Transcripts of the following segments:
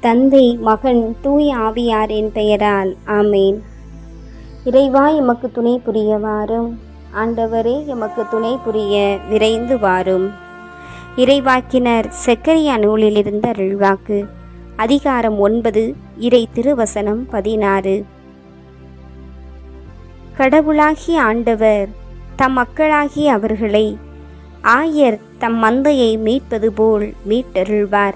தந்தை மகன் தூய் ஆவியாரின் பெயரால். ஆமேன். இறைவா எமக்கு துணை புரிய வாரும். ஆண்டவரே எமக்கு துணை புரிய விரைந்து வாரும். இறைவாக்கினர் செக்கரியா நூலிலிருந்து அருள்வாக்கு. அதிகாரம் ஒன்பது இறை திருவசனம் பதினாறு. கடவுளாகிய ஆண்டவர் தம் மக்களாகிய அவர்களை ஆயர் தம் மந்தையை மீட்பது போல் மீட்டருள்வார்.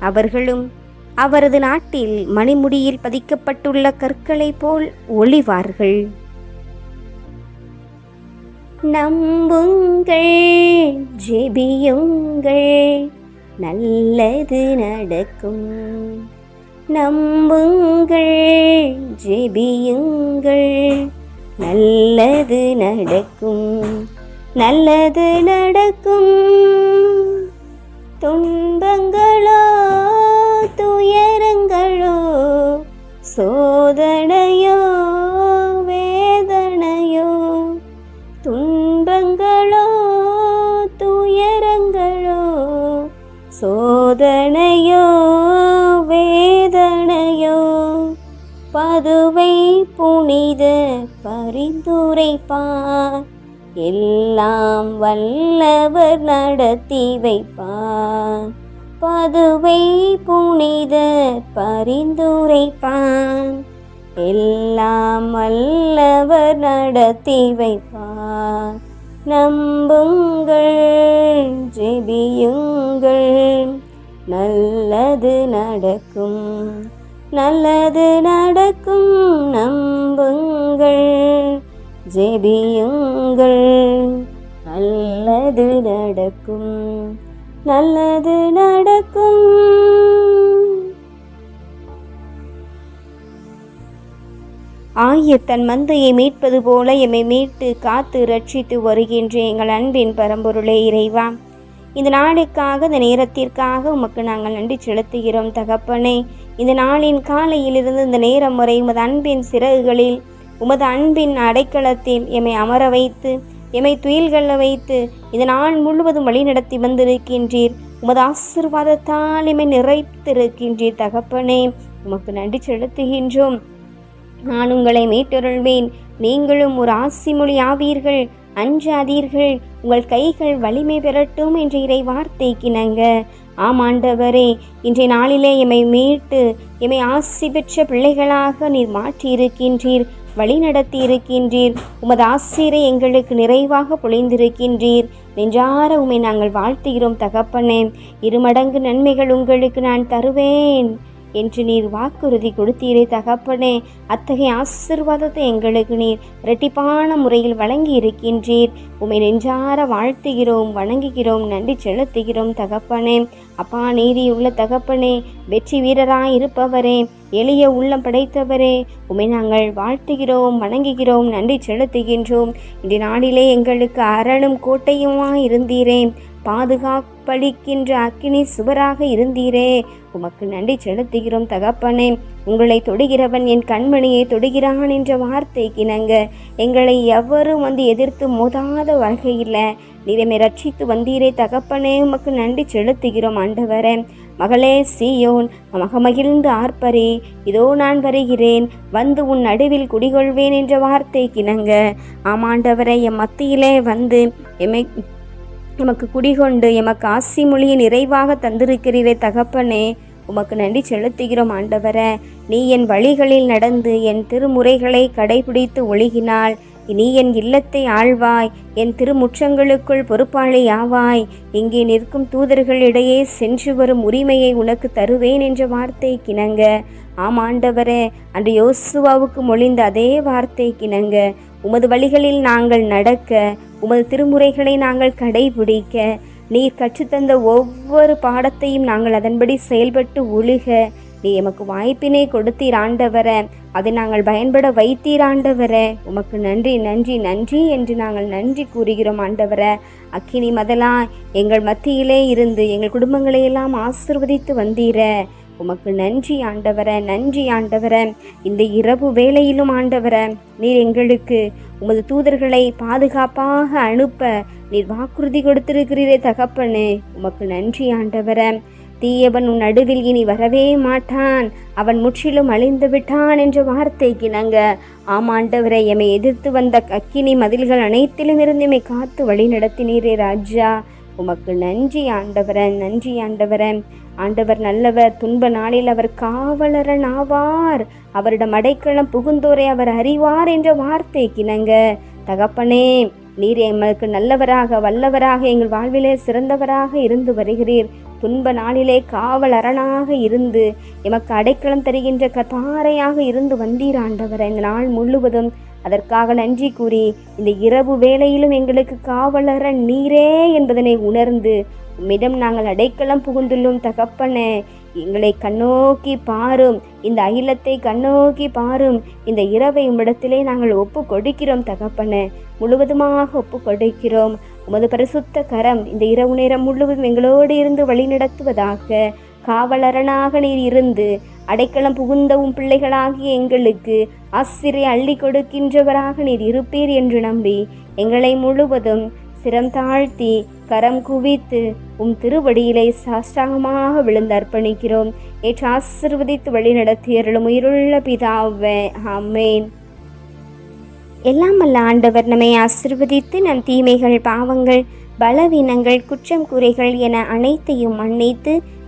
அவர்களும் அவரது நாட்டில் மணிமுடியில் பதிக்கப்பட்டுள்ள கற்களைப் போல் ஒளிவார்கள். நம்புங்கள் ஜெபியுங்கள் நல்லது நடக்கும். நம்புங்கள் ஜெபியுங்கள் நல்லது நடக்கும். நல்லது நடக்கும். தொன் சோதனையோ வேதனையோ துன்பங்களோ துயரங்களோ சோதனையோ வேதனையோ பதுவை புனித பரிந்துரைப்பார். எல்லாம் வல்லவர் நடத்தி வைப்பார். பதுவை புனித பரிந்துரைப்பான். எல்லாம் அல்லவர் நடத்தி வைப்பார் நம்புங்கள் ஜெபியுங்கள். நல்லது நடக்கும் நல்லது நடக்கும் நம்புங்கள் ஜெபியுங்கள். நல்லது நடக்கும் நல்லது நடக்கும். ஆகிய தன் மந்தையை மீட்பது போல எம்மை மீட்டு காத்து ரட்சித்து வருகின்ற எங்கள் அன்பின் பரம்பொருளே இறைவா. இந்த நாளுக்காக இந்த நேரத்திற்காக உமக்கு நாங்கள் நன்றி செலுத்துகிறோம் தகப்பனே. இந்த நாளின் காலையிலிருந்து இந்த நேரம் வரை உமது அன்பின் சிறகுகளில் உமது அன்பின் அடைக்கலத்தில் எம்மை அமர வைத்து எம்மை துயில்கள வைத்து இந்த நாள் முழுவதும் வழிநடத்தி வந்திருக்கின்றீர். உமது ஆசிர்வாதத்தால் எம்மை நிறைத்திருக்கின்றீர் தகப்பனே. உமக்கு நன்றி செலுத்துகின்றோம். நான் உங்களை மீட்டருள்வேன். நீங்களும் ஒரு ஆசிமொழி ஆவீர்கள். அஞ்சாதீர்கள். உங்கள் கைகள் வலிமை பெறட்டும் என்ற இறை வார்த்தைக்கிணங்க ஆமாண்டவரே இன்றைய நாளிலே எம்மை மீட்டு எம்மை ஆசி பெற்ற பிள்ளைகளாக நீர் மாற்றியிருக்கின்றீர். வழி நடத்தி இருக்கின்றீர் உமது ஆசிரை எங்களுக்கு நிறைவாக பொழிந்திருக்கின்றீர். நெஞ்சார உமை நாங்கள் வாழ்த்துகிறோம் தகப்பனே. இருமடங்கு நன்மைகள் உங்களுக்கு நான் தருவேன். என்று நீர் வாக்குறுதி கொடுத்தீரே தகப்பனே. அத்தகைய ஆசிர்வாதத்தை எங்களுக்கு நீர் இரட்டிப்பான முறையில் வழங்கி இருக்கின்றீர் உமை நெஞ்சார வாழ்த்துகிறோம் வணங்குகிறோம் நன்றி செலுத்துகிறோம் தகப்பனே. அப்பா நீதியுள்ள தகப்பனே வெற்றி வீரராய் இருப்பவரே எளிய உள்ளம் படைத்தவரே. உமை நாங்கள் வாழ்த்துகிறோம் வணங்குகிறோம் நன்றி செலுத்துகின்றோம். இன்றைய நாளிலே எங்களுக்கு அரணும் கோட்டையுமாய் இருந்தீரே பாதுகாப்பளிக்கின்ற அக்கினி சுவராக இருந்தீரே. உமக்கு நன்றி செலுத்துகிறோம் தகப்பனே. உங்களை தொடுகிறவன் என் கண்மணியை தொடுகிறான் என்ற வார்த்தைக்கு இணங்க எங்களை எவரும் வந்து எதிர்த்து மோதாத வகையில் நீரமே ரட்சித்து வந்தீரே தகப்பனே. உமக்கு நன்றி செலுத்துகிறோம் ஆண்டவரே. மகளே சீயோன் மகமகிழ்ந்து ஆர்ப்பரே. இதோ நான் வருகிறேன். வந்து உன் நடுவில் குடிகொள்வேன் என்ற வார்த்தை கிணங்க. ஆமாண்டவரை என் மத்தியிலே வந்து எமை எமக்கு குடிகொண்டு எமக்கு ஆசி மொழியை நிறைவாக தந்திருக்கிறீரே தகப்பனே. உமக்கு நன்றி செலுத்துகிறோம் ஆண்டவரே. நீ என் வழிகளில் நடந்து என் திருமுறைகளை கடைபிடித்து ஒழுகினாள் நீ என் இல்லத்தை ஆழ்வாய் என் திருமுற்றங்களுக்குள் பொறுப்பாளி ஆவாய். இங்கே நிற்கும் தூதர்களிடையே சென்று வரும் உரிமையை உனக்கு தருவேன் என்ற வார்த்தை கிணங்க. ஆமாண்டவரே அன்று யோசுவாவுக்கு மொழிந்த அதே வார்த்தை கிணங்க. உமது வழிகளில் நாங்கள் நடக்க உமது திருமுறைகளை நாங்கள் கடைபிடிக்க நீர் கற்றுத்தந்த ஒவ்வொரு பாடத்தையும் நாங்கள் அதன்படி செயல்பட்டு ஒழுக நீ எமக்கு வாய்ப்பினை கொடுத்தீர் ஆண்டவர. அதை நாங்கள் பயன்பட வைத்தீர் ஆண்டவர. உமக்கு நன்றி நன்றி நன்றி என்று நாங்கள் நன்றி கூறுகிறோம் ஆண்டவர. அக்கினி மதலா எங்கள் மத்தியிலே இருந்து எங்கள் குடும்பங்களை எல்லாம் ஆசிர்வதித்து வந்தீர. உமக்கு நன்றி ஆண்டவர நன்றி ஆண்டவர. இந்த இரவு வேளையிலும் ஆண்டவர நீர் எங்களுக்கு உமது தூதர்களை பாதுகாப்பாக அனுப்ப நீர் வாக்குறுதி கொடுத்திருக்கிறீரே தகப்பனு. உமக்கு நன்றி ஆண்டவர. தீயவன் உன் நடுவில் இனி வரவே மாட்டான். அவன் முற்றிலும் அழிந்து விட்டான் என்ற வார்த்தைக்கு நாங்க ஆமாண்டவரை எம்மை எதிர்த்து வந்த அக்கினி மதில்கள் அனைத்திலும் இருந்து எம்மை காத்து வழி நடத்தினீரே ராஜா. உமக்கு நன்றி ஆண்டவரன் நன்றி ஆண்டவரன் ஆண்டவர் நல்லவர் துன்ப நாளில் அவர் காவலரன் ஆவார் அவரிடம் அடைக்கலம் புகுந்தோரை அவர் அறிவார் என்ற வார்த்தை கிணங்க. தகப்பனே நீர் எங்களுக்கு நல்லவராக வல்லவராக எங்கள் வாழ்விலே சிறந்தவராக இருந்து வருகிறீர். துன்ப நாளிலே காவல் அரணாக இருந்து எமக்கு அடைக்கலம் தருகின்ற கதாரையாக இருந்து வந்தீர் ஆண்டவர். இந்த நாள் முழுவதும் அதற்காக நன்றி கூறி இந்த இரவு வேளையிலும் எங்களுக்கு காவலரன் நீரே என்பதனை உணர்ந்து உம்மிடம் நாங்கள் அடைக்கலம் புகுந்துள்ளோம் தகப்பனே. எங்களை கண்ணோக்கி பாரும் இந்த அகிலத்தை கண்ணோக்கி பாரும். இந்த இரவை உம்மிடத்திலே நாங்கள் ஒப்பு கொடுக்கிறோம் தகப்பனே. முழுவதுமாக ஒப்பு கொடுக்கிறோம். உமது பரிசுத்த கரம் இந்த இரவு நேரம் முழுவதும் எங்களோடு இருந்து வழிநடத்துவதாக காவலரனாக நீர் இருந்து அடைக்கலம் புகுந்தவும் பிள்ளைகளாகிய எங்களுக்கு அசிறை அள்ளி கொடுக்கின்றவராக நீர் இருப்பீர் என்று நம்பி எங்களை முழுவதும் சிரம் தாழ்த்தி கரம் குவித்து உம் திருவடியிலே சாஷ்டாங்கமாக விழுந்து அர்ப்பணிக்கிறோம். ஏற்று ஆசிர்வதித்து வழி நடத்தியருளும் உயிருள்ள பிதாவே ஆமேன். எல்லாம் அல்ல ஆண்டவர் நம்மை ஆசிர்வதித்து நம் தீமைகள் பாவங்கள் பலவீனங்கள் குற்றம் குறைகள் என அனைத்தையும் மன்னித்து